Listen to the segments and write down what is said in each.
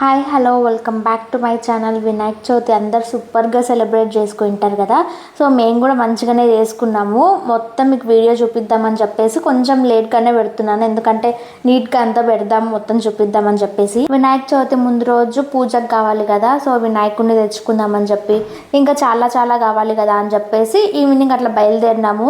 Hi hello welcome back to my channel. Vinayak Chavithi అందరు సూపర్గా celebrate చేసుకుంటారు కదా. సో మేము కూడా మంచిగానే చేసుకున్నాము. మొత్తం మీకు వీడియో చూపిద్దామని చెప్పేసి కొంచెం లేట్గానే పెడుతున్నాను. ఎందుకంటే నీట్గా అంతా పెడదాం మొత్తం చూపిద్దామని చెప్పేసి. వినాయక చవితి ముందు రోజు పూజకు కావాలి కదా. సో వినాయకుడిని తెచ్చుకుందామని చెప్పి ఇంకా చాలా చాలా కావాలి కదా అని చెప్పేసి ఈవినింగ్ అట్లా బయలుదేరినాము.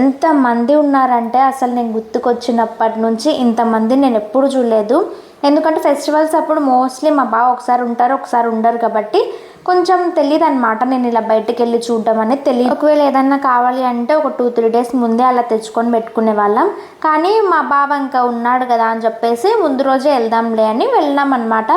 ఎంతమంది ఉన్నారంటే అసలు నేను గుర్తుకొచ్చినప్పటి నుంచి ఇంతమంది నేను ఎప్పుడు చూడలేదు. ఎందుకంటే ఫెస్టివల్స్ అప్పుడు మోస్ట్లీ మా బావ ఒకసారి ఉంటారు ఒకసారి ఉండరు కాబట్టి కొంచెం తెలియదు అనమాట నేను ఇలా బయటకు వెళ్ళి చూడడం అనేది తెలియదు ఒకవేళ ఏదన్నా కావాలి అంటే ఒక టూ త్రీ డేస్ ముందే అలా తెచ్చుకొని పెట్టుకునే వాళ్ళం. కానీ మా బావ ఇంకా ఉన్నాడు కదా అని చెప్పేసి ముందు రోజే వెళ్దాంలే అని వెళ్ళాం అనమాట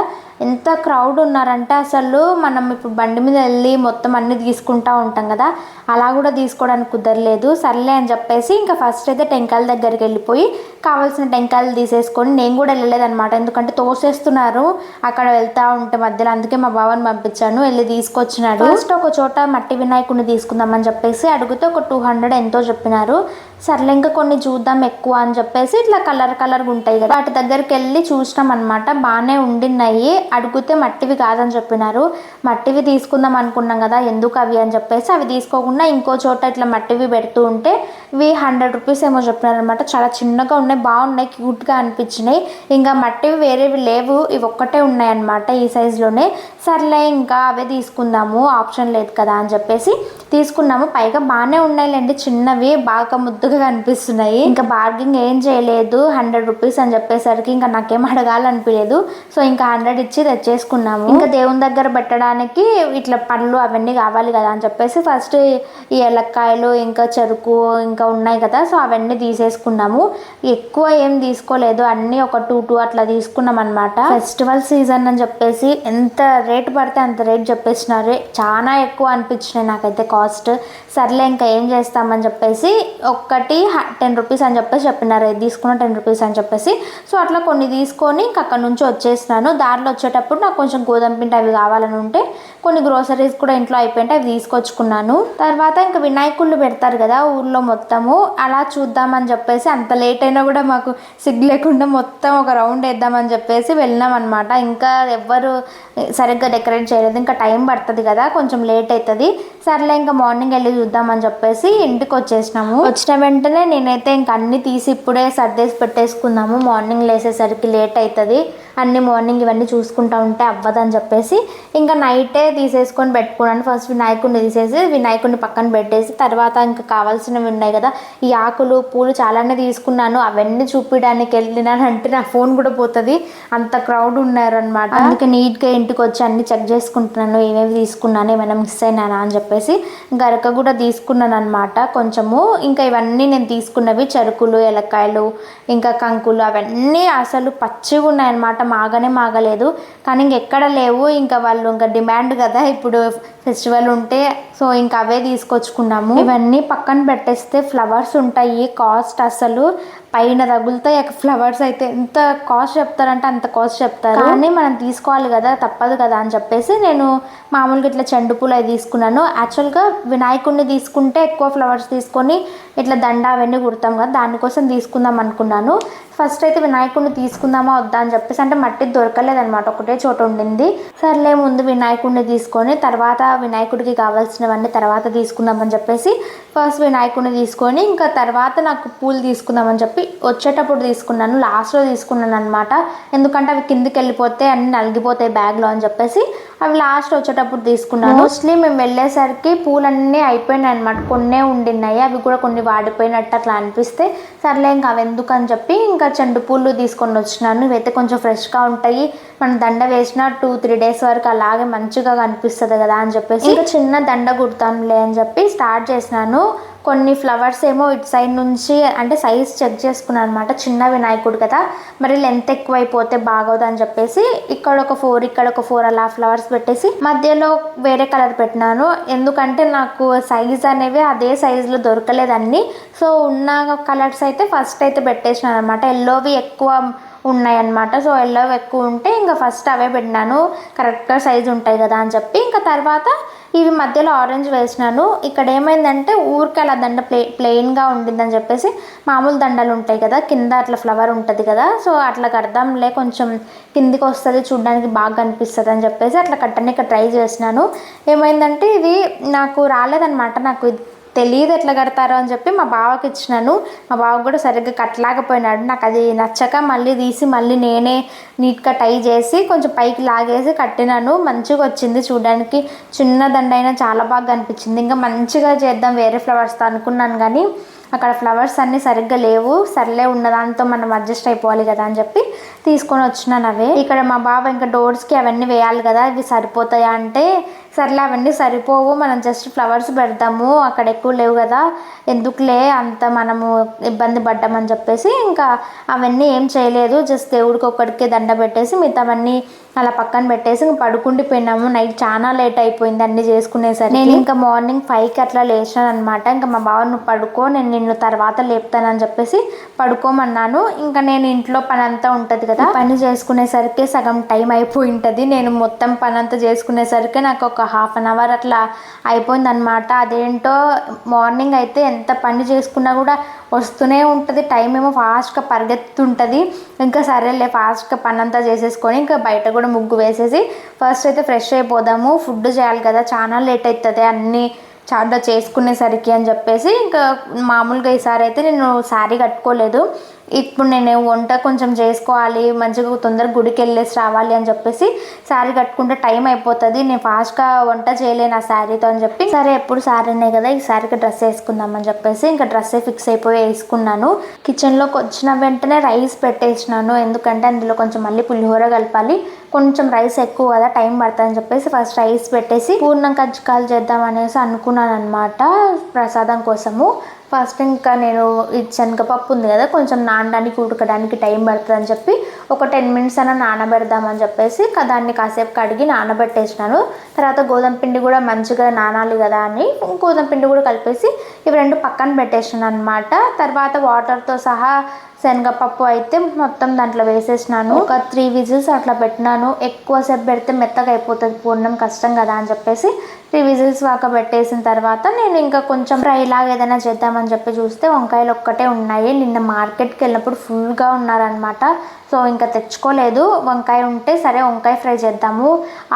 ఎంత క్రౌడ్ ఉన్నారంటే అసలు మనం ఇప్పుడు బండి మీద వెళ్ళి మొత్తం అన్ని తీసుకుంటా ఉంటాం కదా. అలా కూడా తీసుకోవడానికి కుదరలేదు. సర్లే అని చెప్పేసి ఇంకా ఫస్ట్ అయితే టెంకాయల దగ్గరికి వెళ్ళిపోయి కావాల్సిన టెంకాయలు తీసేసుకొని నేను కూడా వెళ్ళలేదన్నమాట. ఎందుకంటే తోసేస్తున్నారు. అక్కడ వెళ్తా ఉంటే మధ్యలో అందుకే మా బావని పంపించాను. వెళ్ళి తీసుకొచ్చినాడు. ఫస్ట్ ఒక చోట మట్టి వినాయకుడిని తీసుకుందామని చెప్పేసి అడిగితే ఒక టూ హండ్రెడ్ ఎంతో చెప్పినారు. సర్లే ఇంకా కొన్ని చూద్దాం ఎక్కువ అని చెప్పేసి ఇట్లా కలర్ కలర్గా ఉంటాయి కదా. వాటి దగ్గరికి వెళ్ళి చూసినాం అనమాట బాగానే ఉండినాయి అడిగితే మట్టివి కాదని చెప్పినారు. మట్టివి తీసుకుందాం అనుకున్నాం కదా ఎందుకు అవి అని చెప్పేసి. అవి తీసుకోకుండా ఇంకో చోట ఇట్లా మట్టివి పెడుతూ ఉంటే ఇవి హండ్రెడ్ రూపీస్ ఏమో చెప్పినారు అనమాట చాలా చిన్నగా ఉన్నాయి బాగున్నాయి క్యూట్గా అనిపించినాయి. ఇంకా మట్టివి వేరేవి లేవు ఇవి ఒక్కటే ఉన్నాయన్నమాట ఈ సైజులోనే. సర్లే ఇంకా అవే తీసుకుందాము ఆప్షన్ లేదు కదా అని చెప్పేసి తీసుకున్నాము. పైగా బాగానే ఉన్నాయిలేండి చిన్నవి బాగా ముద్దు ముద్దుగా కనిపిస్తున్నాయి. ఇంకా బార్గింగ్ ఏం చేయలేదు. హండ్రెడ్ రూపీస్ అని చెప్పేసరికి ఇంకా నాకేం అడగాలనిపించలేదు సో ఇంకా హండ్రెడ్ ఇచ్చి తెచ్చేసుకున్నాము. ఇంకా దేవుని దగ్గర పెట్టడానికి ఇట్లా పండ్లు అవన్నీ కావాలి కదా అని చెప్పేసి ఫస్ట్ ఈ ఎలక్కాయలు ఇంకా చెరుకు ఇంకా ఉన్నాయి కదా. సో అవన్నీ తీసేసుకున్నాము. ఎక్కువ ఏం తీసుకోలేదు. అన్నీ ఒక టూ టూ అట్లా తీసుకున్నాం అనమాట ఫెస్టివల్ సీజన్ అని చెప్పేసి ఎంత రేట్ పడితే అంత రేట్ చెప్పేసినారు. చాలా ఎక్కువ అనిపించినాయి నాకైతే కాస్ట్ సర్లే ఇంకా ఏం చేస్తామని చెప్పేసి ఒక్క కాబట్టి టెన్ రూపీస్ అని చెప్పేసి చెప్పినారు. ఇది తీసుకున్న టెన్ రూపీస్ అని చెప్పేసి. సో అట్లా కొన్ని తీసుకొని ఇంక అక్కడ నుంచి వచ్చేసినాను. దారిలో వచ్చేటప్పుడు నాకు కొంచెం గోధుమ పిండి అవి కావాలని ఉంటే కొన్ని గ్రోసరీస్ కూడా ఇంట్లో అయిపోయింటే అవి తీసుకొచ్చుకున్నాను. తర్వాత ఇంకా వినాయకుళ్ళు పెడతారు కదా ఊర్లో మొత్తము. అలా చూద్దామని చెప్పేసి అంత లేట్ అయినా కూడా మాకు సిగ్గు లేకుండా మొత్తం ఒక రౌండ్ వేద్దామని చెప్పేసి వెళ్ళినాం అనమాట ఇంకా ఎవ్వరు సరిగ్గా డెకరేట్ చేయలేదు. ఇంకా టైం పడుతుంది కదా కొంచెం లేట్ అవుతుంది సర్లే ఇంకా మార్నింగ్ వెళ్ళి చూద్దామని చెప్పేసి ఇంటికి వచ్చేసినాము. వచ్చిన వెంటనే నేనైతే ఇంక అన్ని తీసి ఇప్పుడే సర్దేసి పెట్టేసుకుందాము మార్నింగ్ లేసేసరికి లేట్ అవుతుంది అన్ని మార్నింగ్ ఇవన్నీ చూసుకుంటా ఉంటే అవ్వదని చెప్పేసి ఇంకా నైటే తీసేసుకొని పెట్టుకున్నాను ఫస్ట్ వినాయకుడిని తీసేసి వినాయకుడిని పక్కన పెట్టేసి తర్వాత ఇంకా కావాల్సినవి ఉన్నాయి కదా ఈ ఆకులు పూలు చాలానే తీసుకున్నాను. అవన్నీ చూపించడానికి వెళ్ళినాను అంటే నా ఫోన్ కూడా పోతుంది. అంత క్రౌడ్ ఉన్నారనమాట అందుకే నీట్గా ఇంటికి వచ్చి అన్ని చెక్ చేసుకుంటున్నాను. ఏమేమి తీసుకున్నాను ఏమైనా మిస్ అయినానా అని చెప్పేసి గరక కూడా తీసుకున్నాను అనమాట కొంచెము ఇంకా ఇవన్నీ నేను తీసుకున్నవి చెరుకులు ఎలక్కాయలు ఇంకా కంకులు అవన్నీ అసలు పచ్చిగా ఉన్నాయన్నమాట. మాగనే మాగలేదు. కానీ ఇంకెక్కడ లేవు. ఇంకా వాళ్ళు ఇంకా డిమాండ్ కదా ఇప్పుడు ఫెస్టివల్ ఉంటే సో ఇంకా అవే తీసుకొచ్చుకున్నాము. ఇవన్నీ పక్కన పెట్టేస్తే ఫ్లవర్స్ ఉంటాయి కాస్ట్ అసలు పైన తగులుతాయి ఫ్లవర్స్ అయితే ఎంత కాస్ట్ చెప్తారంటే అంత కాస్ట్ చెప్తారు. కానీ మనం తీసుకోవాలి కదా తప్పదు కదా అని చెప్పేసి నేను మామూలుగా ఇట్లా చెండు పూలు అవి తీసుకున్నాను. యాక్చువల్గా వినాయకుడిని తీసుకుంటే ఎక్కువ ఫ్లవర్స్ తీసుకొని ఇట్లా దండ అవన్నీ కుడతాం కదా దానికోసం తీసుకుందాం అనుకున్నాను. ఫస్ట్ అయితే వినాయకుడిని తీసుకుందామా వద్దా అని చెప్పేసి అంటే మట్టి దొరకలేదనమాట ఒకటే చోట ఉండింది. సర్లే ముందు వినాయకుడిని తీసుకొని తర్వాత వినాయకుడికి కావాల్సినవన్నీ తర్వాత తీసుకుందామని చెప్పేసి ఫస్ట్ వినాయకుడిని తీసుకొని ఇంకా తర్వాత నాకు పూలు తీసుకుందామని చెప్పి వచ్చేటప్పుడు తీసుకున్నాను లాస్ట్లో తీసుకున్నాను అనమాట ఎందుకంటే అవి కిందికి వెళ్ళిపోతే అన్ని నలిగిపోతాయి బ్యాగ్లో అని చెప్పేసి అవి లాస్ట్ వచ్చేటప్పుడు తీసుకున్నాను. మోస్ట్లీ మేము వెళ్ళేసరికి పూలన్నీ అయిపోయినాయి అనమాట కొన్నే ఉండినాయి అవి కూడా కొన్ని వాడిపోయినట్టు అట్లా అనిపిస్తే సర్లే ఇంకా అవి ఎందుకు అని చెప్పి ఇంకా చెండు పూలు తీసుకొని వచ్చినాను. ఇవైతే కొంచెం ఫ్రెష్గా ఉంటాయి. మనం దండ వేసిన టూ త్రీ డేస్ వరకు అలాగే మంచిగా కనిపిస్తుంది కదా అని చెప్పేసి ఇంకా చిన్న దండ కుడతాంలే అని చెప్పి స్టార్ట్ చేసినాను. కొన్ని ఫ్లవర్స్ ఏమో ఇటు సైడ్ నుంచి అంటే సైజ్ చెక్ చేసుకున్నాను అనమాట చిన్న వినాయకుడు కదా. మరి లెంత్ ఎక్కువైపోతే బాగోదు అని చెప్పేసి ఇక్కడ ఒక ఫోర్ ఇక్కడ ఒక ఫోర్ అలా ఫ్లవర్స్ పెట్టేసి మధ్యలో వేరే కలర్ పెట్టినాను. ఎందుకంటే నాకు సైజ్ అనేవి అదే సైజులో దొరకలేదండి. సో ఉన్న కలర్స్ అయితే ఫస్ట్ అయితే పెట్టేసినాను అనమాట ఎల్లోవి ఎక్కువ ఉన్నాయన్నమాట. సో ఎల్లో ఎక్కువ ఉంటే ఇంకా ఫస్ట్ అవే పెట్టినాను. కరెక్ట్గా సైజు ఉంటాయి కదా అని చెప్పి. ఇంకా తర్వాత ఇవి మధ్యలో ఆరెంజ్ వేసినాను. ఇక్కడ ఏమైందంటే ఊరికే అలా దండ ప్లే ప్లెయిన్గా ఉండిందని చెప్పేసి మామూలు దండలు ఉంటాయి కదా కింద అట్లా ఫ్లవర్ ఉంటుంది కదా. సో అట్లా కడదాంలే కొంచెం కిందికి వస్తుంది చూడడానికి బాగా కనిపిస్తుంది అని చెప్పేసి అట్లా కట్టడానికి ట్రై చేసినాను. ఏమైందంటే ఇది నాకు రాలేదనమాట నాకు తెలియదు ఎట్లా కడతారో అని చెప్పి మా బావకి ఇచ్చినాను. మా బావ కూడా సరిగ్గా కట్టలేకపోయినాడు. నాకు అది నచ్చక మళ్ళీ తీసి మళ్ళీ నేనే నీట్గా టై చేసి కొంచెం పైకి లాగేసి కట్టినాను. మంచిగా వచ్చింది చూడడానికి. చిన్న దండైనా చాలా బాగా అనిపించింది ఇంకా మంచిగా చేద్దాం వేరే ఫ్లవర్స్తో అనుకున్నాను కానీ అక్కడ ఫ్లవర్స్ అన్నీ సరిగ్గా లేవు. సర్లే ఉన్నదాంతో మనం అడ్జస్ట్ అయిపోవాలి కదా అని చెప్పి తీసుకొని వచ్చినాను అవే ఇక్కడ మా బావ ఇంకా డోర్స్కి అవన్నీ వేయాలి కదా ఇవి సరిపోతాయా అంటే సర్లే అవన్నీ సరిపోవు మనం జస్ట్ ఫ్లవర్స్ పెడతాము అక్కడ ఎక్కువ లేవు కదా ఎందుకులే అంత మనము ఇబ్బంది పడ్డామని చెప్పేసి ఇంకా అవన్నీ ఏం చేయలేదు. జస్ట్ దేవుడికి ఒక్కడికే దండ పెట్టేసి మిగతావన్నీ అలా పక్కన పెట్టేసి ఇంక పడుకుండిపోయినాము నైట్ చాలా లేట్ అయిపోయింది అన్ని చేసుకునేసరికి. నేను ఇంకా మార్నింగ్ ఫైవ్కి అట్లా లేచాను అనమాట ఇంకా మా బావ నువ్వు పడుకో నేను నిన్ను తర్వాత లేపుతానని చెప్పేసి పడుకోమన్నాను. ఇంకా నేను ఇంట్లో పని అంతా ఉంటుంది కదా పని చేసుకునేసరికి సగం టైం అయిపోయి ఉంటుంది నేను మొత్తం పని అంతా చేసుకునేసరికి నాకు ఒక హాఫ్ అన్ అవర్ అట్లా అయిపోయింది అనమాట అదేంటో మార్నింగ్ అయితే ఎంత పని చేసుకున్నా కూడా వస్తూనే ఉంటుంది. టైం ఏమో ఫాస్ట్గా పరిగెత్తుంటుంది. ఇంకా సరేలే ఫాస్ట్గా పని అంతా చేసేసుకొని ఇంకా బయట కూడా ముగ్గు వేసేసి ఫస్ట్ అయితే ఫ్రెష్ అయిపోదాము. ఫుడ్ చేయాలి కదా చాలా లేట్ అవుతుంది అన్నీ చాలా చేసుకునేసరికి అని చెప్పేసి ఇంకా మామూలుగా ఈసారి అయితే నేను శారీ కట్టుకోలేదు. ఇప్పుడు నేను వంట కొంచెం చేసుకోవాలి మంచిగా తొందరగా గుడికి వెళ్ళేసి రావాలి అని చెప్పేసి శారీ కట్టుకుంటే టైం అయిపోతుంది. నేను ఫాస్ట్గా వంట చేయలేను ఆ శారీతో అని చెప్పి సరే ఎప్పుడు శారీనే కదా ఈ శారీకి డ్రెస్ వేసుకుందాం అని చెప్పేసి ఇంకా డ్రెస్సే ఫిక్స్ అయిపోయి వేసుకున్నాను. కిచెన్లోకి వచ్చిన వెంటనే రైస్ పెట్టేసినాను. ఎందుకంటే అందులో కొంచెం మళ్ళీ పులిహోర కలపాలి. కొంచెం రైస్ ఎక్కువ కదా టైం పడుతుందని చెప్పేసి ఫస్ట్ రైస్ పెట్టేసి పూర్ణం కజ్జికాయలు చేద్దాం అనేసి అనుకున్నాను అనమాట ప్రసాదం కోసము. ఫస్ట్ ఇంకా నేను ఈ శనగపప్పు ఉంది కదా కొంచెం నానడానికి ఉడకడానికి టైం పడుతుంది అని చెప్పి ఒక టెన్ మినిట్స్ అయినా నానబెడదామని చెప్పేసి దాన్ని కాసేపు కడిగి నానబెట్టేసినాను. తర్వాత గోధుమ పిండి కూడా మంచిగా నానాలి కదా అని గోధుమ పిండి కూడా కలిపేసి ఇవి రెండు పక్కన పెట్టేసాను అనమాట తర్వాత వాటర్తో సహా శనగపప్పు అయితే మొత్తం దాంట్లో వేసేసినాను. ఒక త్రీ విజిల్స్ అట్లా పెట్టినాను. ఎక్కువసేపు పెడితే మెత్తగా అయిపోతుంది. పూర్ణం కష్టం కదా అని చెప్పేసి త్రీ విజిల్స్ వాక పెట్టేసిన తర్వాత నేను ఇంకా కొంచెం ఫ్రై లాగా ఏదైనా చేద్దామని చెప్పి చూస్తే వంకాయలు ఒక్కటే ఉన్నాయి. నిన్న మార్కెట్కి వెళ్ళినప్పుడు ఫుల్గా ఉన్నారనమాట సో ఇంకా తెచ్చుకోలేదు. వంకాయ ఉంటే సరే వంకాయ ఫ్రై చేద్దాము.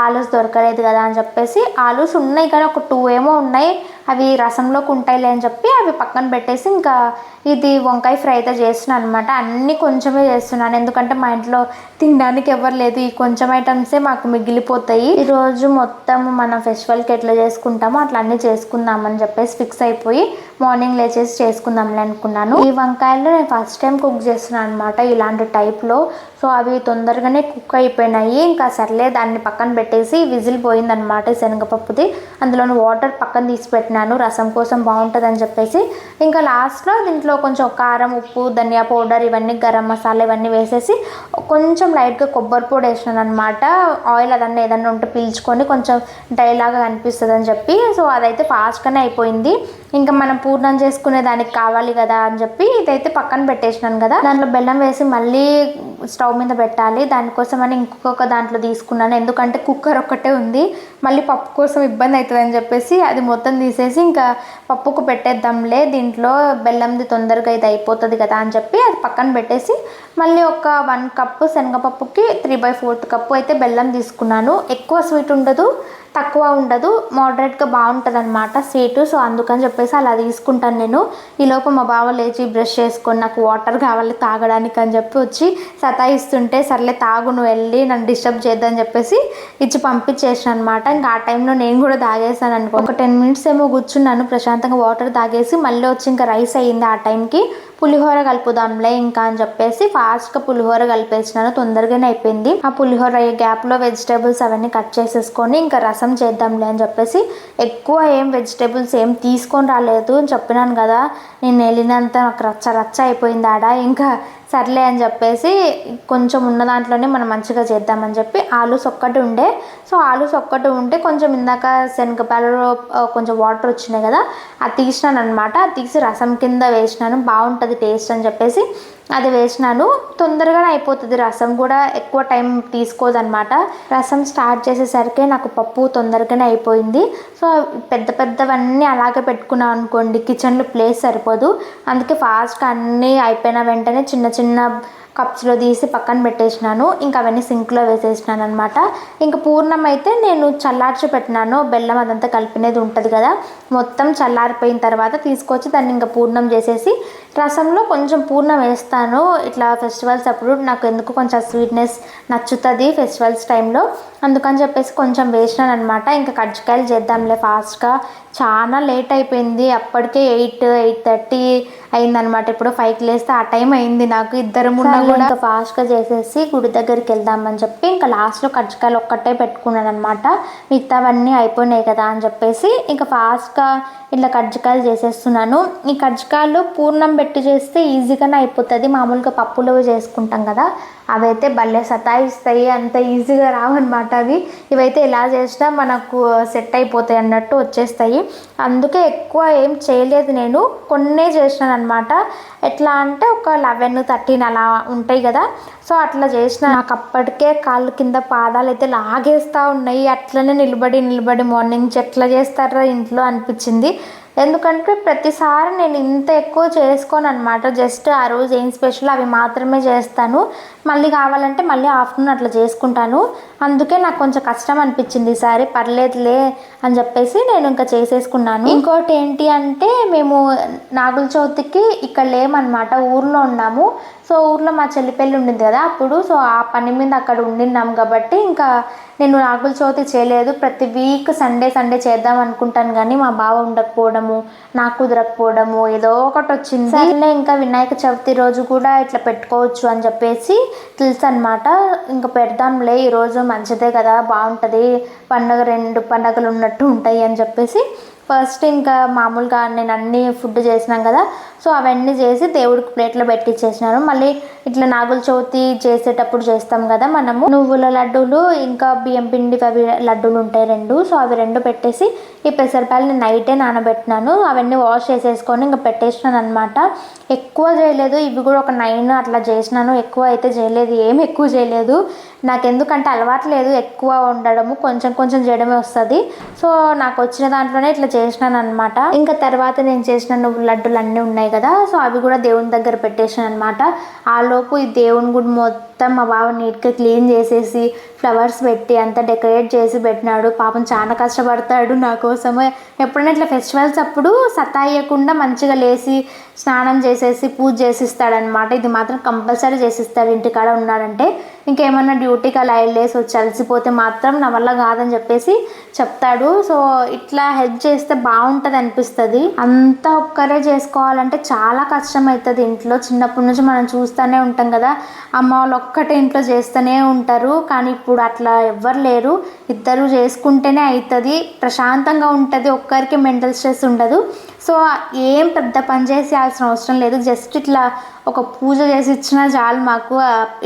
ఆలూస్ దొరకలేదు కదా అని చెప్పేసి ఆలూస్ ఉన్నాయి కానీ ఒక టూ ఏమో ఉన్నాయి. అవి రసంలోకి ఉంటాయిలే అని చెప్పి అవి పక్కన పెట్టేసి ఇంకా ఇది వంకాయ ఫ్రై అయితే చేస్తున్నాను అనమాట అన్నీ కొంచెమే చేస్తున్నాను. ఎందుకంటే మా ఇంట్లో తినడానికి ఎవరు లేదు. ఈ కొంచెం ఐటమ్సే మాకు మిగిలిపోతాయి. ఈరోజు మొత్తం మన ఫెస్టివల్కి ఎట్లా చేసుకుంటామో అట్లా అన్నీ చేసుకుందామని చెప్పేసి ఫిక్స్ అయిపోయి మార్నింగ్ లేచేసి చేసుకుందాంలే అనుకున్నాను. ఈ వంకాయలు నేను ఫస్ట్ టైం కుక్ చేస్తున్నాను అనమాట ఇలాంటి టైప్లో సో అవి తొందరగానే కుక్ అయిపోయినాయి. ఇంకా సర్లే దాన్ని పక్కన పెట్టేసి విజిల్ పోయిందనమాట శనగపప్పుది. అందులోని వాటర్ పక్కన తీసి పెట్టినాను రసం కోసం బాగుంటుందని చెప్పేసి. ఇంకా లాస్ట్లో దీంట్లో కొంచెం కారం ఉప్పు ధనియా పౌడర్ ఇవన్నీ గరం మసాలా ఇవన్నీ వేసేసి కొంచెం లైట్గా కొబ్బరి పొడి వేసినాను అనమాట ఆయిల్ అదన్నీ ఏదన్నా ఉంటే పీల్చుకొని కొంచెం డైలాగా కనిపిస్తుంది అని చెప్పి. సో అదైతే ఫాస్ట్గానే అయిపోయింది. ఇంకా మనం పూర్ణం చేసుకునే దానికి కావాలి కదా అని చెప్పి ఇదైతే పక్కన పెట్టేసినాను కదా. దాంట్లో బెల్లం వేసి మళ్ళీ స్టవ్ మీద పెట్టాలి. దానికోసం అని ఇంకొక దాంట్లో తీసుకున్నాను. ఎందుకంటే కుక్కర్ ఒక్కటే ఉంది. మళ్ళీ పప్పు కోసం ఇబ్బంది అవుతుందని చెప్పేసి అది మొత్తం తీసేసి ఇంకా పప్పుకు పెట్టేద్దాంలే. దీంట్లో బెల్లంది తొందరగా ఇది అయిపోతుంది కదా అని చెప్పి అది పక్కన పెట్టేసి మళ్ళీ ఒక వన్ కప్పు శనగపప్పుకి త్రీ బై ఫోర్త్ కప్పు అయితే బెల్లం తీసుకున్నాను. ఎక్కువ స్వీట్ ఉండదు. తక్కువ ఉండదు మోడరేట్గా బాగుంటుంది అనమాట స్వీట్ సో అందుకని చెప్పేసి అలా తీసుకుంటాను నేను. ఈలోపు మా బావ లేచి బ్రష్ చేసుకొని నాకు వాటర్ కావాలి తాగడానికి అని చెప్పి వచ్చి సతాయిస్తుంటే సర్లే తాగు నువ్వు వెళ్ళి నన్ను డిస్టర్బ్ చేద్దని చెప్పేసి ఇచ్చి పంపించేసాను అనమాట ఇంకా ఆ టైంలో నేను కూడా తాగేసాను అనుకో ఒక టెన్ మినిట్స్ ఏమో కూర్చున్నాను ప్రశాంతంగా వాటర్ తాగేసి మళ్ళీ వచ్చి ఇంకా రైస్ అయ్యింది ఆ టైంకి పులిహోర కలుపుదాంలే ఇంకా అని చెప్పేసి ఫాస్ట్గా పులిహోర కలిపేసినాను తొందరగానే అయిపోయింది. ఆ పులిహోర అయ్యే గ్యాప్లో వెజిటేబుల్స్ అవన్నీ కట్ చేసేసుకొని ఇంకా రసం రసం చేద్దాంలే అని చెప్పేసి ఎక్కువ ఏం వెజిటేబుల్స్ ఏం తీసుకొని రాలేదు అని చెప్పినాను కదా. నేను వెళ్ళినంత నాకు రచ్చ రచ్చ అయిపోయింది ఆడ. ఇంకా సర్లే అని చెప్పేసి కొంచెం ఉన్న దాంట్లోనే మనం మంచిగా చేద్దామని చెప్పి ఆలూస్ ఒక్కటి ఉండే. సో ఆలూస్ ఒక్కటి ఉంటే కొంచెం ఇందాక శనగపాలలో కొంచెం వాటర్ వచ్చినాయి కదా. అది తీసినాను అనమాట అది తీసి రసం కింద వేసినాను. బాగుంటుంది టేస్ట్ అని చెప్పేసి అది వేసినాను. తొందరగానే అయిపోతుంది రసం కూడా. ఎక్కువ టైం తీసుకోదనమాట రసం స్టార్ట్ చేసేసరికి నాకు పప్పు తొందరగానే అయిపోయింది. సో పెద్ద పెద్దవన్నీ అలాగే పెట్టుకున్నాను అనుకోండి. కిచెన్లో ప్లేస్ సరిపోదు. అందుకే ఫాస్ట్గా అన్నీ అయిపోయిన వెంటనే చిన్న చిన్న కప్స్లో తీసి పక్కన పెట్టేసినాను. ఇంకా అవన్నీ సింక్లో వేసేసినాను అనమాట ఇంకా పూర్ణం అయితే నేను చల్లార్చి పెట్టినాను. బెల్లం అదంతా కలిపినది ఉంటుంది కదా. మొత్తం చల్లారిపోయిన తర్వాత తీసుకొచ్చి దాన్ని ఇంకా పూర్ణం చేసేసి రసంలో కొంచెం పూర్ణం వేస్తాను. ఇట్లా ఫెస్టివల్స్ అప్పుడు నాకు ఎందుకు కొంచెం స్వీట్నెస్ నచ్చుతుంది ఫెస్టివల్స్ టైంలో. అందుకని చెప్పేసి కొంచెం వేసినాను అనమాట ఇంకా కజ్జికాయలు చేద్దాంలే ఫాస్ట్గా. చాలా లేట్ అయిపోయింది. అప్పటికే ఎయిట్ ఎయిట్ థర్టీ అయిందనమాట ఇప్పుడు ఫైవ్కి లేస్తే ఆ టైం అయింది నాకు. ఇద్దరు ఉన్నా కూడా ఇంకా ఫాస్ట్గా చేసేసి గుడి దగ్గరికి వెళ్దామని చెప్పి ఇంకా లాస్ట్లో కజ్జికాయలు ఒక్కటే పెట్టుకున్నాను అనమాట మిగతావన్నీ అయిపోయినాయి కదా అని చెప్పేసి ఇంకా ఫాస్ట్గా ఇట్లా కజ్జికాయలు చేసేస్తున్నాను. ఈ కజ్జికాయలు పూర్ణం పెట్టి చేస్తే ఈజీగానే అయిపోతుంది. మామూలుగా పప్పులు చేసుకుంటాం కదా. అవైతే భలే సతాయిస్తాయి. అంత ఈజీగా రావన్నమాట అవి. ఇవైతే ఎలా చేసినా మనకు సెట్ అయిపోతాయి అన్నట్టు వచ్చేస్తాయి. అందుకే ఎక్కువ ఏం చేయలేదు నేను. కొన్నే చేసినాను అనమాట ఎట్లా అంటే ఒక లెవెన్ థర్టీన్ అలా ఉంటాయి కదా. సో అట్లా చేసిన నాకు అప్పటికే కాళ్ళు కింద పాదాలు అయితే లాగేస్తూ ఉన్నాయి. అట్లనే నిలబడి నిలబడి మార్నింగ్ నుంచి ఎట్లా చేస్తారా ఇంట్లో అనిపించింది. ఎందుకంటే ప్రతిసారి నేను ఇంత ఎక్కువ చేసుకోను అనమాట జస్ట్ ఆ రోజు ఏం స్పెషల్ అవి మాత్రమే చేస్తాను. మళ్ళీ కావాలంటే మళ్ళీ ఆఫ్టర్నూన్ అట్లా చేసుకుంటాను. అందుకే నాకు కొంచెం కష్టం అనిపించింది ఈసారి పర్లేదులే అని చెప్పేసి నేను ఇంకా చేసేసుకున్నాను. ఇంకోటి ఏంటి అంటే మేము నాగుల చవితికి ఇక్కడ లేమన్నమాట. ఊర్లో ఉన్నాము. సో ఊర్లో మా చెల్లి పెళ్ళి ఉండింది కదా అప్పుడు. సో ఆ పని మీద అక్కడ ఉండిన్నాం కాబట్టి ఇంకా నేను నాగుల చవితి చేయలేదు. ప్రతి వీక్ సండే సండే చేద్దాం అనుకుంటాను కానీ మా బావ ఉండకపోవడము నాకు కుదరకపోవడము ఏదో ఒకటి వచ్చింది. ఇంకా వినాయక చవితి రోజు కూడా ఇట్లా పెట్టుకోవచ్చు అని చెప్పేసి తెలుసు అనమాట ఇంకా పెడదాంలే ఈరోజు మంచిదే కదా బాగుంటుంది పండగ రెండు పండగలు ఉన్నట్టు ఉంటాయి అని చెప్పేసి ఫస్ట్ ఇంకా మామూలుగా నేను అన్ని ఫుడ్ చేసినాం కదా సో అవన్నీ చేసి దేవుడికి ప్లేట్లో పెట్టించేసినాను మళ్ళీ ఇట్లా నాగుల చవితి చేసేటప్పుడు చేస్తాం కదా మనము. నువ్వుల లడ్డూలు ఇంకా బియ్యం పిండి అవి లడ్డూలు ఉంటాయి రెండు. సో అవి రెండు పెట్టేసి ఈ పెసరపాయలు నేను నైటే నానబెట్టినాను. అవన్నీ వాష్ చేసేసుకొని ఇంకా పెట్టేసినాను అనమాట ఎక్కువ చేయలేదు. ఇవి కూడా ఒక నైన్ అట్లా చేసినాను. ఎక్కువ అయితే చేయలేదు. ఏం ఎక్కువ చేయలేదు. నాకు ఎందుకంటే అలవాటు లేదు ఎక్కువ ఉండడము కొంచెం కొంచెం చేయడమే వస్తుంది. సో నాకు వచ్చిన దాంట్లోనే ఇట్లా చేసినాను అనమాట ఇంకా తర్వాత నేను చేసిన నువ్వు లడ్డూలు అన్నీ ఉన్నాయి కదా సో అవి కూడా దేవుని దగ్గర పెట్టేసాను అనమాట ఆలోపు ఈ దేవుని గుడి మొత్తం మొత్తం మా బావ నీట్గా క్లీన్ చేసేసి ఫ్లవర్స్ పెట్టి అంతా డెకరేట్ చేసి పెట్టినాడు. పాపం చాలా కష్టపడతాడు నా కోసమే. ఎప్పుడైనా ఇట్లా ఫెస్టివల్స్ అప్పుడు సతాయకుండా మంచిగా లేచి స్నానం చేసేసి పూజ చేసిస్తాడనమాట ఇది మాత్రం కంపల్సరీ చేసిస్తాడు ఇంటికాడ ఉన్నాడంటే ఇంకేమన్నా డ్యూటీకి అలా వెళ్ళేసి వచ్చి అలసిపోతే మాత్రం నా వల్ల కాదని చెప్పేసి చెప్తాడు. సో ఇట్లా హెల్ప్ చేస్తే బాగుంటుంది అనిపిస్తుంది. అంతా ఒక్కరే చేసుకోవాలంటే చాలా కష్టం అవుతుంది ఇంట్లో చిన్నప్పటి నుంచి మనం చూస్తూనే ఉంటాం కదా. అమ్మ వాళ్ళు ఒక్కటే ఇంట్లో చేస్తూనే ఉంటారు. కానీ ఇప్పుడు అట్లా ఎవ్వరు లేరు. ఇద్దరు చేసుకుంటేనే అవుతుంది ప్రశాంతంగా ఉంటుంది. ఒక్కరికి మెంటల్ స్ట్రెస్ ఉండదు. సో ఏం పెద్ద పని చేసేయాల్సిన అవసరం లేదు. జస్ట్ ఇట్లా ఒక పూజ చేసి ఇచ్చినా చాలు మాకు.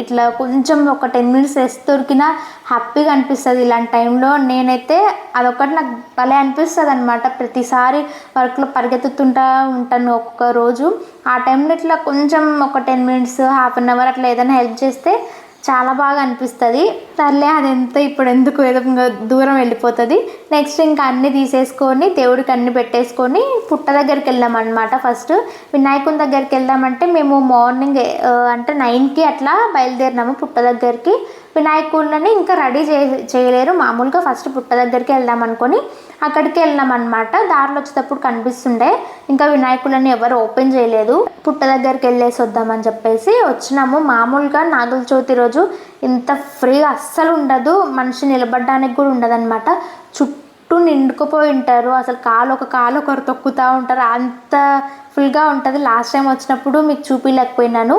ఇట్లా కొంచెం ఒక టెన్ మినిట్స్ వేసి దొరికినా హ్యాపీగా అనిపిస్తుంది. ఇలాంటి టైంలో నేనైతే అదొకటి నాకు భలే అనిపిస్తుంది అనమాట ప్రతిసారి వర్క్లో పరిగెత్తుతుంటా ఉంటాను ఒక్కొక్క రోజు. ఆ టైంలో ఇట్లా కొంచెం ఒక ten minutes half an hour అట్లా ఏదైనా హెల్ప్ చేస్తే చాలా బాగా అనిపిస్తుంది. సర్లే అది ఎంత ఇప్పుడు ఎందుకు ఏదో దూరం వెళ్ళిపోతుంది. నెక్స్ట్ ఇంకా అన్నీ తీసేసుకొని దేవుడికి అన్ని పెట్టేసుకొని పుట్ట దగ్గరికి వెళ్ళామన్నమాట ఫస్ట్. వినాయకుని దగ్గరికి వెళ్దామంటే మేము మార్నింగ్ అంటే నైన్కి అట్లా బయలుదేరినాము పుట్ట దగ్గరికి. వినాయకుడిని ఇంకా రెడీ చే చేయలేరు. మామూలుగా ఫస్ట్ పుట్ట దగ్గరికి వెళ్దాం అనుకొని అక్కడికి వెళ్ళాం అనమాట దారిలో వచ్చేటప్పుడు కనిపిస్తుండే. ఇంకా వినాయకులని ఎవరు ఓపెన్ చేయలేదు. పుట్ట దగ్గరికి వెళ్ళేసి వద్దామని చెప్పేసి వచ్చినాము. మామూలుగా నాగుల చవితి రోజు ఇంత ఫ్రీగా అస్సలు ఉండదు. మనిషి నిలబడడానికి కూడా ఉండదన్నమాట. చుట్టూ నిండుకుపోయి ఉంటారు. అసలు కాలు ఒక కాలు ఒకరు తొక్కుతూ ఉంటారు. అంత ఫుల్గా ఉంటుంది. లాస్ట్ టైం వచ్చినప్పుడు మీకు చూపించలేకపోయినాను.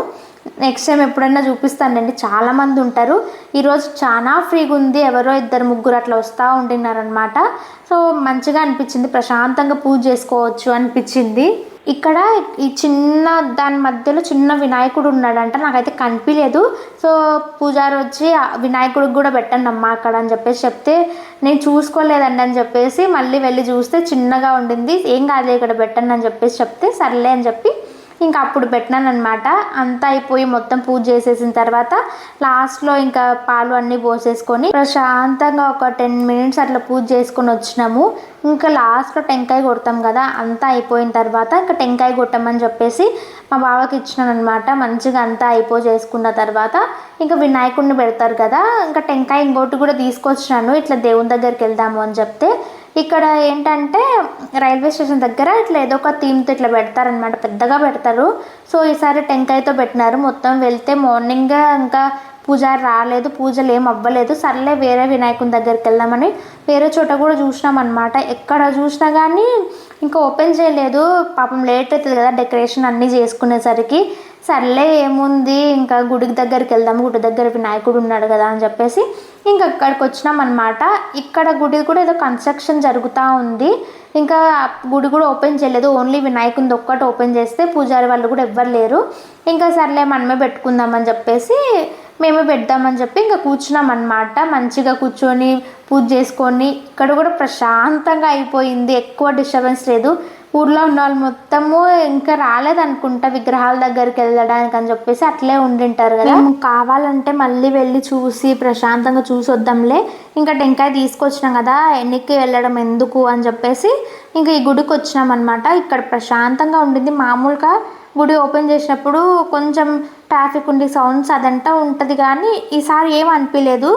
నెక్స్ట్ టైం ఎప్పుడైనా చూపిస్తానండి. చాలామంది ఉంటారు. ఈరోజు చాలా ఫ్రీగా ఉంది. ఎవరో ఇద్దరు ముగ్గురు అట్లా వస్తూ ఉండినారనమాట సో మంచిగా అనిపించింది. ప్రశాంతంగా పూజ చేసుకోవచ్చు అనిపించింది. ఇక్కడ ఈ చిన్న దాని మధ్యలో చిన్న వినాయకుడు ఉన్నాడంట. నాకైతే కనిపించలేదు సో పూజారి వచ్చి వినాయకుడికి కూడా పెట్టండి అమ్మ అక్కడ అని చెప్పేసి చెప్తే నేను చూసుకోలేదండి అని చెప్పేసి మళ్ళీ వెళ్ళి చూస్తే చిన్నగా ఉండింది. ఏం కాదు ఇక్కడ పెట్టండి అని చెప్పేసి చెప్తే సర్లే అని చెప్పి ఇంకా అప్పుడు పెట్టినాను అనమాట అంతా అయిపోయి మొత్తం పూజ చేసేసిన తర్వాత లాస్ట్లో ఇంకా పాలు అన్నీ పోసేసుకొని ప్రశాంతంగా ఒక టెన్ మినిట్స్ అట్లా పూజ చేసుకొని వచ్చినాము. ఇంకా లాస్ట్లో టెంకాయ కొడతాం కదా అంతా అయిపోయిన తర్వాత ఇంకా టెంకాయ కొట్టమని చెప్పేసి మా బావకి ఇచ్చినాను అనమాట మంచిగా అంతా అయిపో చేసుకున్న తర్వాత ఇంకా వినాయకుడిని పెడతారు కదా ఇంకా టెంకాయ ఇంకోటి కూడా తీసుకొచ్చినాను. ఇట్లా దేవుని దగ్గరికి వెళ్దాము అని చెప్తే ఇక్కడ ఏంటంటే రైల్వే స్టేషన్ దగ్గర ఇట్లా ఏదో ఒక థీమ్తో ఇట్లా పెడతారనమాట పెద్దగా పెడతారు. సో ఈసారి టెంకాయతో పెట్టినారు. మొత్తం వెళ్తే మార్నింగ్ ఇంకా పూజారి రాలేదు పూజలు ఏం అవ్వలేదు. సర్లే వేరే వినాయకుని దగ్గరికి వెళ్దామని వేరే చోట కూడా చూసినాం అనమాట ఎక్కడ చూసినా కానీ ఇంకా ఓపెన్ చేయలేదు. పాపం లేట్ అవుతుంది కదా డెకరేషన్ అన్నీ చేసుకునేసరికి. సర్లే ఏముంది ఇంకా గుడికి దగ్గరికి వెళ్దాము గుడి దగ్గర వినాయకుడు ఉన్నాడు కదా అని చెప్పేసి ఇంకా అక్కడికి వచ్చినాం అనమాట ఇక్కడ గుడి కూడా ఏదో కన్స్ట్రక్షన్ జరుగుతూ ఉంది. ఇంకా గుడి కూడా ఓపెన్ చేయలేదు. ఓన్లీ వినాయకుని ఒక్కటి ఓపెన్ చేస్తే పూజారి వాళ్ళు కూడా ఎవ్వరు లేరు. ఇంకా సర్లే మనమే పెట్టుకుందామని చెప్పేసి మేమే పెడతామని చెప్పి ఇంకా కూర్చున్నాం అనమాట మంచిగా కూర్చొని పూజ చేసుకొని ఇక్కడ కూడా ప్రశాంతంగా అయిపోయింది. ఎక్కువ డిస్టర్బెన్స్ లేదు. ఊర్లో ఉన్న వాళ్ళు మొత్తము ఇంకా రాలేదనుకుంటా విగ్రహాల దగ్గరికి వెళ్ళడానికి అని చెప్పేసి అట్లే ఉండింటారు కదా. కావాలంటే మళ్ళీ వెళ్ళి చూసి ప్రశాంతంగా చూసి వద్దాంలే. ఇంకా టెంకాయ తీసుకొచ్చినాం కదా ఎన్నికి వెళ్ళడం ఎందుకు అని చెప్పేసి ఇంకా ఈ గుడికి వచ్చినాం అనమాట ఇక్కడ ప్రశాంతంగా ఉండింది. మామూలుగా గుడి ఓపెన్ చేసినప్పుడు కొంచెం ట్రాఫిక్ ఉండి సౌండ్స్ అదంతా ఉంటుంది కానీ ఈసారి ఏం అనిపించలేదు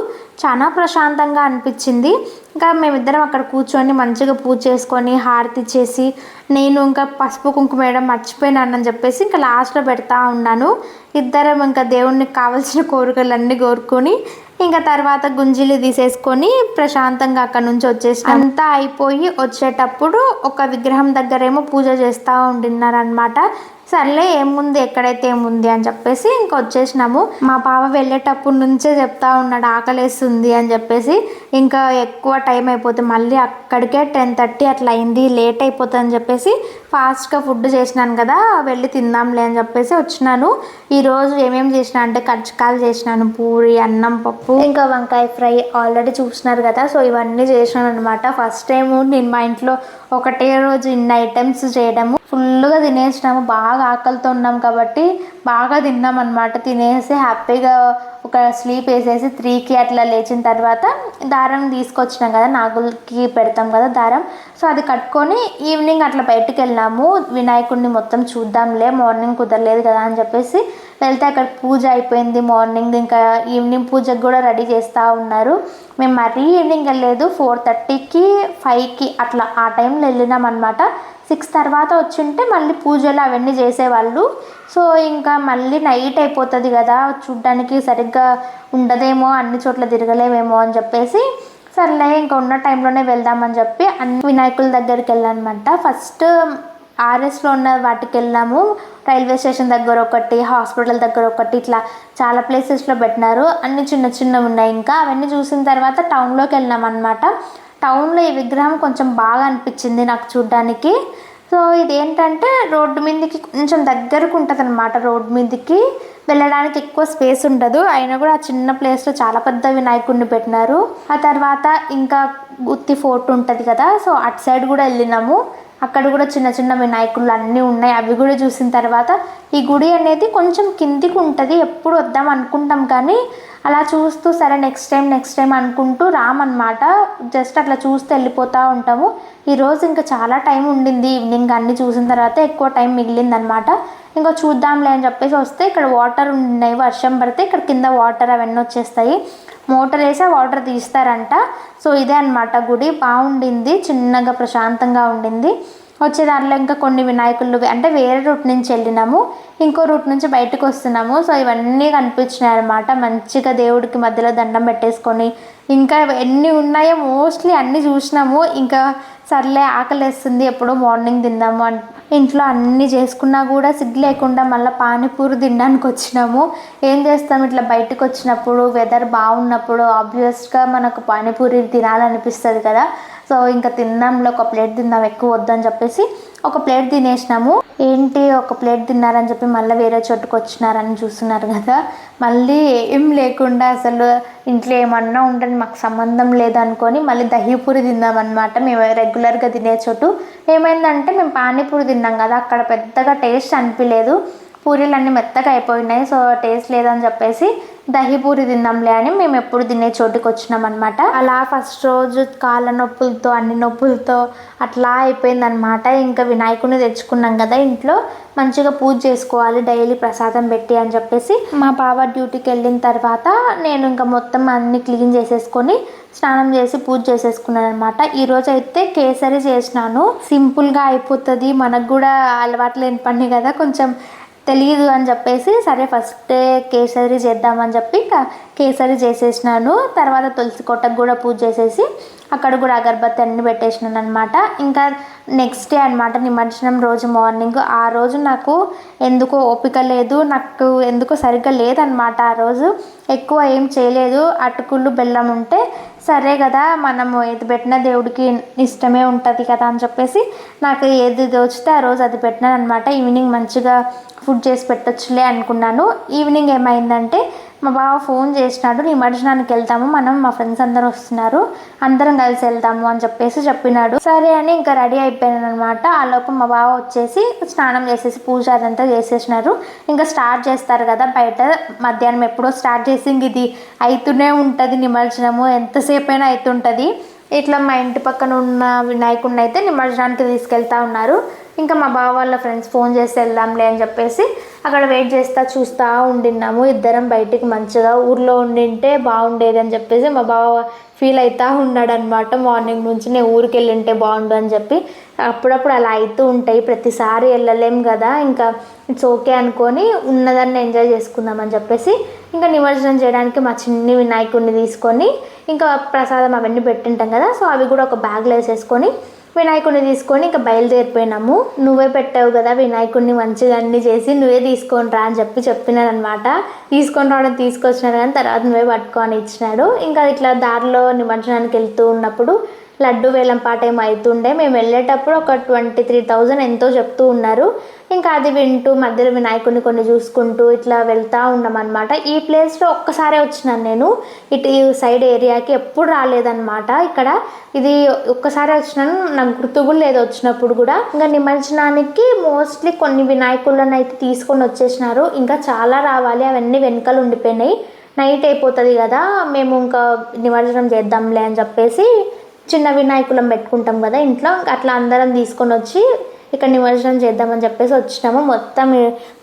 చాలా ప్రశాంతంగా అనిపించింది. ఇంకా మేమిద్దరం అక్కడ కూర్చొని మంచిగా పూజ చేసుకొని హారతి చేసి నేను ఇంకా పసుపు కుంకుమ వేయడం మర్చిపోయినానని చెప్పేసి ఇంకా లాస్ట్లో పెడతా ఉన్నాను. ఇద్దరం ఇంకా దేవునికి కావాల్సిన కోరికలన్నీ కోరుకొని ఇంకా తర్వాత గుంజీలు తీసేసుకొని ప్రశాంతంగా అక్కడ నుంచి వచ్చేసి అంతా అయిపోయి వచ్చేటప్పుడు ఒక విగ్రహం దగ్గరేమో పూజ చేస్తూ ఉండినారనమాట సర్లే ఏముంది? ఎక్కడైతే ఏముంది? అని చెప్పేసి ఇంకా వచ్చేసినాము. మా పాప వెళ్ళేటప్పుడు నుంచే చెప్తా ఉన్నాడు ఆకలేస్తుంది అని చెప్పేసి. ఇంకా ఎక్కువ టైం అయిపోతుంది మళ్ళీ అక్కడికే టెన్ థర్టీ అట్లా అయింది లేట్ అయిపోతుంది అని చెప్పేసి ఫాస్ట్గా ఫుడ్ చేసినాను కదా వెళ్ళి తిందాంలే అని చెప్పేసి వచ్చినాను. ఈరోజు ఏమేమి చేసినా అంటే కజ్జికాయలు చేసినాను పూరి అన్నం పప్పు. ఇంకా వంకాయ ఫ్రై ఆల్రెడీ చూసినారు కదా సో ఇవన్నీ చేసినాను అనమాట ఫస్ట్ టైం నేను మా ఇంట్లో ఒకటే రోజు ఇన్ని ఐటమ్స్ చేయడము. ఫుల్గా తినేసినాము. బాగా ఆకలితో ఉన్నాం కాబట్టి బాగా తిన్నాం అనమాట తినేసి హ్యాపీగా ఒక స్లీప్ వేసేసి త్రీకి అట్లా లేచిన తర్వాత దారం తీసుకొచ్చినాం కదా నాగులకి పెడతాం కదా దారం. సో అది కట్టుకొని ఈవినింగ్ అట్లా బయటకు వెళ్ళినాము. వినాయకుడిని మొత్తం చూద్దాంలే మార్నింగ్ కుదరలేదు కదా అని చెప్పేసి వెళ్తే అక్కడ పూజ అయిపోయింది మార్నింగ్. ఇంకా ఈవినింగ్ పూజకు కూడా రెడీ చేస్తూ ఉన్నారు. మేము మరీ ఈవినింగ్ వెళ్ళలేదు. ఫోర్ థర్టీకి ఫైవ్కి అట్లా ఆ టైంలో వెళ్ళినాం అనమాట సిక్స్ తర్వాత వచ్చింటే మళ్ళీ పూజలు అవన్నీ చేసేవాళ్ళు. సో ఇంకా మళ్ళీ నైట్ అయిపోతుంది కదా చూడ్డానికి సరిగ్గా ఉండదేమో అన్ని చోట్ల తిరగలేమేమో అని చెప్పేసి సర్లే ఇంకా ఉన్న టైంలోనే వెళ్దామని చెప్పి అన్ని వినాయకుల దగ్గరికి వెళ్ళానమాట. ఫస్ట్ ఆర్ఎస్లో ఉన్న వాటికి వెళ్ళినాము. రైల్వే స్టేషన్ దగ్గర ఒకటి హాస్పిటల్ దగ్గర ఒకటి ఇట్లా చాలా ప్లేసెస్లో పెట్టినారు. అన్ని చిన్న చిన్నవి ఉన్నాయి ఇంకా. అవన్నీ చూసిన తర్వాత టౌన్లోకి వెళ్ళినాం అనమాట టౌన్లో ఈ విగ్రహం కొంచెం బాగా అనిపించింది నాకు చూడ్డానికి. సో ఇదేంటంటే రోడ్డు మీదకి కొంచెం దగ్గరకు ఉంటుంది అనమాట రోడ్డు మీదకి. వెళ్ళడానికి ఎక్కువ స్పేస్ ఉండదు. అయినా కూడా ఆ చిన్న ప్లేస్లో చాలా పెద్ద వినాయకుడిని పెట్టినారు. ఆ తర్వాత ఇంకా గుత్తి ఫోర్ట్ ఉంటుంది కదా సో అటు సైడ్ కూడా వెళ్ళినాము. అక్కడ కూడా చిన్న చిన్న వినాయకులు అన్నీ ఉన్నాయి. అవి కూడా చూసిన తర్వాత ఈ గుడి అనేది కొంచెం కిందికి ఉంటుంది. ఎప్పుడు వద్దాం అనుకుంటాం కానీ అలా చూస్తూ సరే నెక్స్ట్ టైం నెక్స్ట్ టైం అనుకుంటూ రామన్నమాట జస్ట్ అట్లా చూస్తూ వెళ్ళిపోతూ ఉంటాము. ఈరోజు ఇంకా చాలా టైం ఉండింది. ఈవినింగ్ అన్నీ చూసిన తర్వాత ఎక్కువ టైం మిగిలిందనమాట ఇంకా చూద్దాంలే అని చెప్పేసి వస్తే ఇక్కడ వాటర్ ఉన్నాయి వర్షం పడితే ఇక్కడ కింద వాటర్ అవన్నీ వచ్చేస్తాయి. మోటార్ వేసి ఆ వాటర్ తీస్తారంట. సో ఇదే అనమాట గుడి. బాగుండింది చిన్నగా ప్రశాంతంగా ఉండింది. వచ్చే దాంట్లో ఇంకా కొన్ని వినాయకులు అంటే వేరే రూట్ నుంచి వెళ్ళినాము. ఇంకో రూట్ నుంచి బయటకు వస్తున్నాము. సో ఇవన్నీ కనిపించినాయి అనమాట మంచిగా దేవుడికి మధ్యలో దండం పెట్టేసుకొని ఇంకా ఎన్ని ఉన్నాయో మోస్ట్లీ అన్నీ చూసినాము. ఇంకా సర్లే ఆకలి వేస్తుంది ఎప్పుడో మార్నింగ్ తిందాము అని ఇంట్లో అన్నీ చేసుకున్నా కూడా సిగ్గు లేకుండా మళ్ళీ పానీపూరి తినడానికి వచ్చినాము. ఏం చేస్తాం? ఇట్లా బయటకు వచ్చినప్పుడు వెదర్ బాగున్నప్పుడు ఆబ్వియస్గా మనకు పానీపూరి తినాలనిపిస్తుంది కదా. సో ఇంకా తిన్నాంలో ఒక ప్లేట్ తిందాం ఎక్కువ వద్దని చెప్పేసి ఒక ప్లేట్ తినేసినాము. ఏంటి ఒక ప్లేట్ తిన్నారని చెప్పి మళ్ళీ వేరే చోటుకు వచ్చినారని చూస్తున్నారు కదా. మళ్ళీ ఏం లేకుండా అసలు ఇంట్లో ఏమన్నా ఉండని మాకు సంబంధం లేదనుకొని మళ్ళీ దహీపూరి తిందామన్నమాట మేము రెగ్యులర్గా తినే చోటు. ఏమైందంటే మేము పానీపూరి తిన్నాం తిన్నాం కదా అక్కడ పెద్దగా టేస్ట్ అనిపించలేదు పూరీలు అన్నీ మెత్తగా అయిపోయినాయి సో టేస్ట్ లేదని చెప్పేసి దహి పూరి తిందాంలే అని మేము ఎప్పుడు తినే చోటుకి వచ్చినాం అనమాట అలా ఫస్ట్ రోజు కాళ్ళ నొప్పులతో అన్ని నొప్పులతో అట్లా అయిపోయిందనమాట ఇంకా వినాయకుడిని తెచ్చుకున్నాం కదా ఇంట్లో మంచిగా పూజ చేసుకోవాలి డైలీ ప్రసాదం పెట్టి అని చెప్పేసి మా బావ డ్యూటీకి వెళ్ళిన తర్వాత నేను ఇంకా మొత్తం అన్ని క్లీన్ చేసేసుకొని స్నానం చేసి పూజ చేసేసుకున్నాను అనమాట ఈరోజు అయితే కేసరి చేసినాను. సింపుల్గా అయిపోతుంది మనకు కూడా అలవాటు లేని పని కదా కొంచెం తెలియదు అని చెప్పేసి సరే ఫస్ట్ కేసరి చేద్దామని చెప్పి ఇంకా కేసరి చేసేసినాను. తర్వాత తులసి కోటకు కూడా పూజ చేసేసి అక్కడ కూడా అగరబత్తి అన్ని పెట్టేసినాను అనమాట ఇంకా నెక్స్ట్ డే అనమాట నిమజ్జనం రోజు మార్నింగ్ ఆ రోజు నాకు ఎందుకో ఓపిక లేదు నాకు ఎందుకో సరిగ్గా లేదనమాట ఆ రోజు. ఎక్కువ ఏం చేయలేదు. అటుకులు బెల్లం ఉంటే సరే కదా మనము ఏది పెట్టినా దేవుడికి ఇష్టమే ఉంటుంది కదా అని చెప్పేసి నాకు ఏది దోచితే ఆ రోజు అది పెట్టినాను అనమాట ఈవినింగ్ మంచిగా ఫుడ్ చేసి పెట్టొచ్చులే అనుకున్నాను. ఈవినింగ్ ఏమైందంటే మా బావ ఫోన్ చేసినాడు నిమజ్జనానికి వెళ్తాము మనం మా ఫ్రెండ్స్ అందరూ వస్తున్నారు అందరం కలిసి వెళ్తాము అని చెప్పేసి చెప్పినాడు. సరే అని ఇంకా రెడీ అయిపోయాను అనమాట ఆ లోపు మా బావ వచ్చేసి స్నానం చేసేసి పూజ అదంతా చేసేసినారు. ఇంకా స్టార్ట్ చేస్తారు కదా బయట మధ్యాహ్నం ఎప్పుడో స్టార్ట్ చేసి ఇంక ఇది అవుతూనే ఉంటుంది నిమజ్జనము. ఎంతసేపు అయినా అవుతుంటుంది ఇట్లా మా ఇంటి పక్కన ఉన్న వినాయకుడిని అయితే నిమజ్జనానికి తీసుకెళ్తా ఉన్నారు. ఇంకా మా బావ వాళ్ళ ఫ్రెండ్స్ ఫోన్ చేసి వెళ్దాంలే అని చెప్పేసి అక్కడ వెయిట్ చేస్తా చూస్తూ ఉండిన్నాము. ఇద్దరం బయటికి మంచిగా ఊర్లో ఉండింటే బాగుండేది అని చెప్పేసి మా బావ ఫీల్ అవుతూ ఉన్నాడు అనమాట మార్నింగ్ నుంచి నేను ఊరికి వెళ్ళింటే బాగుండు అని చెప్పి. అప్పుడప్పుడు అలా అవుతూ ఉంటాయి. ప్రతిసారి వెళ్ళలేం కదా. ఇంకా ఇట్స్ ఓకే అనుకొని ఉన్నదాన్ని ఎంజాయ్ చేసుకుందామని చెప్పేసి ఇంకా నిమజ్జనం చేయడానికి మా చిన్ని వినాయకుడిని తీసుకొని ఇంకా ప్రసాదం అవన్నీ పెట్టింటాం కదా. సో అవి కూడా ఒక బ్యాగ్లో వేసేసుకొని వినాయకుడిని తీసుకొని ఇంకా బయలుదేరిపోయినాము. నువ్వే పెట్టావు కదా వినాయకుడిని మంచిగా అన్ని చేసి నువ్వే తీసుకొని రా అని చెప్పి చెప్పినారనమాట తీసుకొని రావడం తీసుకొచ్చినాడు కానీ తర్వాత నువ్వే పట్టుకొని ఇచ్చినాడు. ఇంకా ఇట్లా దారిలో నిమజ్జనానికి వెళ్తూ ఉన్నప్పుడు లడ్డు వేలం పాట ఏమో అవుతుండే మేము వెళ్ళేటప్పుడు ఒక ట్వంటీ త్రీ థౌజండ్ ఎంతో చెప్తూ ఉన్నారు. ఇంకా అది వింటూ మధ్యలో వినాయకుడిని కొన్ని చూసుకుంటూ ఇట్లా వెళ్తూ ఉన్నామన్నమాట. ఈ ప్లేస్లో ఒక్కసారే వచ్చినాను నేను. ఇటు ఈ సైడ్ ఏరియాకి ఎప్పుడు రాలేదన్నమాట ఇక్కడ. ఇది ఒక్కసారి వచ్చినాను. నాకు గుర్తు కూడా లేదు వచ్చినప్పుడు కూడా. ఇంకా నిమజ్జనానికి మోస్ట్లీ కొన్ని వినాయకులను అయితే తీసుకొని వచ్చేసినారు. ఇంకా చాలా రావాలి. అవన్నీ వెనుకలు ఉండిపోయినాయి. నైట్ అయిపోతుంది కదా. మేము ఇంకా నిమజ్జనం చేద్దాంలే అని చెప్పేసి చిన్న వినాయకులం పెట్టుకుంటాం కదా ఇంట్లో అట్లా అందరం తీసుకొని వచ్చి ఇక్కడ నిమజ్జనం చేద్దామని చెప్పేసి వచ్చినాము. మొత్తం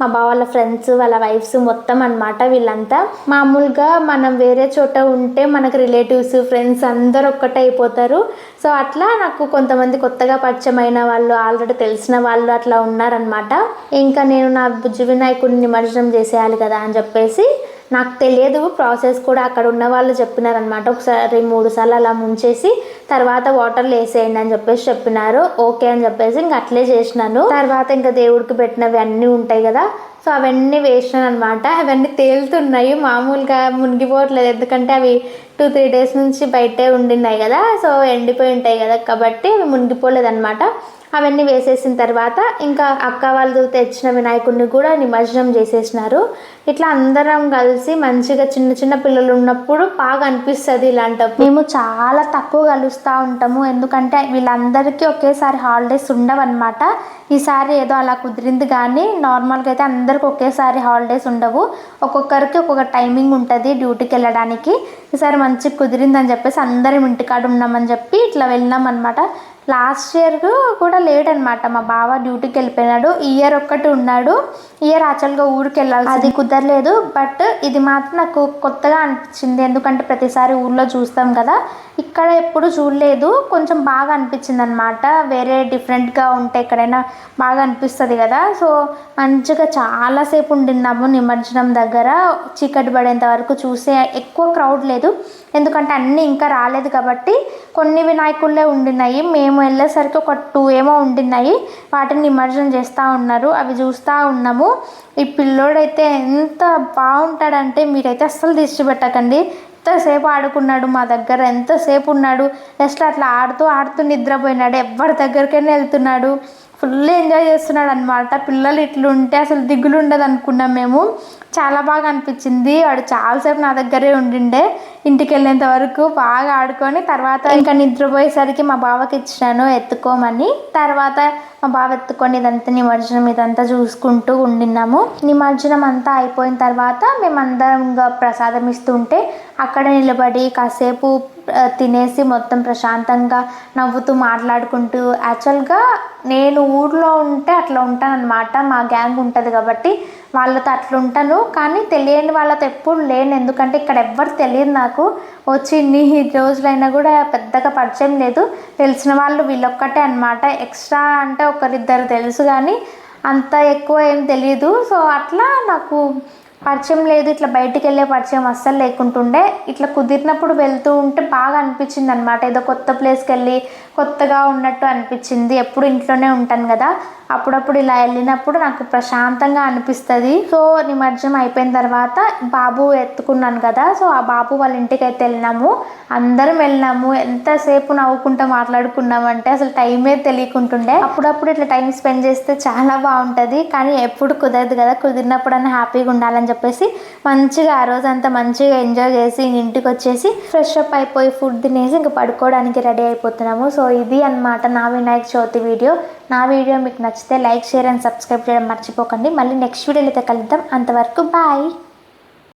మా బావ వాళ్ళ ఫ్రెండ్స్ వాళ్ళ వైఫ్స్ మొత్తం అన్నమాట వీళ్ళంతా. మామూలుగా మనం వేరే చోట ఉంటే మనకు రిలేటివ్స్ ఫ్రెండ్స్ అందరు ఒక్కటే అయిపోతారు. సో అట్లా నాకు కొంతమంది కొత్తగా పరిచయమైన వాళ్ళు ఆల్రెడీ తెలిసిన వాళ్ళు అట్లా ఉన్నారనమాట ఇంకా నేను నా బుజ్జి వినాయకుడిని నిమజ్జనం చేసేయాలి కదా అని చెప్పేసి నాకు తెలియదు ప్రాసెస్ కూడా అక్కడ ఉన్న వాళ్ళు చెప్పినారనమాట ఒకసారి మూడు సార్లు అలా ముంచేసి తర్వాత వాటర్లు వేసేయండి అని చెప్పేసి చెప్పినారు. ఓకే అని చెప్పేసి ఇంక అట్లే చేసినాను. తర్వాత ఇంకా దేవుడికి పెట్టినవి అన్నీ ఉంటాయి కదా సో అవన్నీ వేసినాను అనమాట అవన్నీ తేలుతున్నాయి మామూలుగా మునిగిపోవట్లేదు. ఎందుకంటే అవి టూ త్రీ డేస్ నుంచి బయటే ఉండినాయి కదా సో ఎండిపోయి ఉంటాయి కదా. కాబట్టి అవి మునిగిపోలేదు అనమాట అవన్నీ వేసేసిన తర్వాత ఇంకా అక్క వాళ్ళు తెచ్చిన వినాయకుడిని కూడా నిమజ్జనం చేసేసినారు. ఇట్లా అందరం కలిసి మంచిగా చిన్న చిన్న పిల్లలు ఉన్నప్పుడు బాగా అనిపిస్తుంది ఇలాంటప్పుడు. మేము చాలా తక్కువ కలుస్తూ ఉంటాము. ఎందుకంటే వీళ్ళందరికీ ఒకేసారి హాలిడేస్ ఉండవన్నమాట. ఈసారి ఏదో అలా కుదిరింది కానీ నార్మల్గా అయితే అందరికి ఒకేసారి హాలిడేస్ ఉండవు. ఒక్కొక్కరికి ఒక్కొక్క టైమింగ్ ఉంటుంది డ్యూటీకి వెళ్ళడానికి. ఈసారి మంచిగా కుదిరిందని చెప్పేసి అందరం ఇంటికాడ ఉన్నామని చెప్పి ఇట్లా వెళ్ళినాం అనమాట లాస్ట్ ఇయర్ కూడా లేట్ అనమాట మా బావ డ్యూటీకి వెళ్ళిపోయినాడు. ఇయర్ ఒక్కటి ఉన్నాడు. ఇయర్ యాక్చువల్గా ఊరికి వెళ్ళాలి అది కుదరలేదు. బట్ ఇది మాత్రం నాకు కొత్తగా అనిపించింది. ఎందుకంటే ప్రతిసారి ఊర్లో చూస్తాం కదా. ఇక్కడ ఎప్పుడు చూడలేదు. కొంచెం బాగా అనిపించింది అనమాట వేరే డిఫరెంట్గా ఉంటే ఎక్కడైనా బాగా అనిపిస్తుంది కదా. సో మంచిగా చాలాసేపు ఉండిన్నాము నిమజ్జనం దగ్గర. చీకటి పడేంత వరకు చూసే ఎక్కువ క్రౌడ్ లేదు. ఎందుకంటే అన్నీ ఇంకా రాలేదు కాబట్టి కొన్ని వినాయకుళ్ళే ఉండినాయి మేము వెళ్ళేసరికి ఒక టూ ఏమో ఉండినాయి వాటిని నిమజ్జనం చేస్తూ ఉన్నారు. అవి చూస్తూ ఉన్నాము. ఈ పిల్లోడైతే ఎంత బాగుంటాడంటే మీరైతే అస్సలు దిష్టి పెట్టకండి. ఎంతసేపు ఆడుకున్నాడు మా దగ్గర ఎంతసేపు ఉన్నాడు. జస్ట్ అట్లా ఆడుతూ ఆడుతూ నిద్రపోయినాడు. ఎవరి దగ్గరికైనా వెళ్తున్నాడు. ఫుల్ ఎంజాయ్ చేస్తున్నాడు అనమాట పిల్లలు ఇట్లుంటే అసలు దిగులు ఉండదు అనుకున్నాం మేము. చాలా బాగా అనిపించింది. వాడు చాలాసేపు నా దగ్గరే ఉండిండే. ఇంటికి వెళ్ళేంత వరకు బాగా ఆడుకొని తర్వాత ఇంకా నిద్రపోయేసరికి మా బావకి ఇచ్చినాను ఎత్తుకోమని. తర్వాత మా బావ ఎత్తుకొని ఇదంతా నిమజ్జనం ఇదంతా చూసుకుంటూ ఉండినాము నిమజ్జనం అంతా అయిపోయిన తర్వాత మేమందరం ఇంకా ప్రసాదం ఇస్తుంటే అక్కడ నిలబడి కాసేపు తినేసి మొత్తం ప్రశాంతంగా నవ్వుతూ మాట్లాడుకుంటూ యాక్చువల్గా నేను ఊర్లో ఉంటే అట్లా ఉంటాను అనమాట మా గ్యాంగ్ ఉంటుంది కాబట్టి వాళ్ళతో అట్లా ఉంటాను. కానీ తెలియని వాళ్ళతో ఎప్పుడు లేను. ఎందుకంటే ఇక్కడ ఎవ్వరు తెలియదు నాకు. వచ్చి ఇన్ని రోజులైనా కూడా పెద్దగా పరిచయం లేదు. తెలిసిన వాళ్ళు వీళ్ళొక్కటే అనమాట ఎక్స్ట్రా అంటే ఒకరిద్దరు తెలుసు కానీ అంత ఎక్కువ ఏం తెలియదు సో అట్లా నాకు పరిచయం లేదు ఇట్లా బయటికి వెళ్ళే పరిచయం అస్సలు లేకుంటుండే. ఇట్లా కుదిరినప్పుడు వెళ్తూ ఉంటే బాగా అనిపించింది అనమాట ఏదో కొత్త ప్లేస్కి వెళ్ళి కొత్తగా ఉన్నట్టు అనిపించింది. ఎప్పుడు ఇంట్లోనే ఉంటాను కదా. అప్పుడప్పుడు ఇలా వెళ్ళినప్పుడు నాకు ప్రశాంతంగా అనిపిస్తుంది. సో నిమజ్జనం అయిపోయిన తర్వాత బాబు ఎత్తుకున్నాను కదా. సో ఆ బాబు వాళ్ళ ఇంటికి అయితే వెళ్ళినాము. అందరం వెళ్ళినాము. ఎంతసేపు నవ్వుకుంటూ మాట్లాడుకున్నామంటే అసలు టైమే తెలియకుంటుండే. అప్పుడప్పుడు ఇట్లా టైం స్పెండ్ చేస్తే చాలా బాగుంటుంది. కానీ ఎప్పుడు కుదరదు కదా. కుదిరినప్పుడన్నా హ్యాపీగా ఉండాలని చెప్పేసి మంచిగా ఆ రోజు అంతా మంచిగా ఎంజాయ్ చేసి ఇంటికి వచ్చేసి ఫ్రెష్ అప్ అయిపోయి ఫుడ్ తినేసి ఇంకా పడుకోవడానికి రెడీ అయిపోతున్నాము. సో ఇది అన్నమాట నా వినాయక చవితి వీడియో. నా వీడియో మీకు నచ్చితే లైక్ షేర్ అండ్ సబ్స్క్రైబ్ చేయడం మర్చిపోకండి. మళ్ళీ నెక్స్ట్ వీడియోలో అయితే కలుద్దాం. అంతవరకు బాయ్.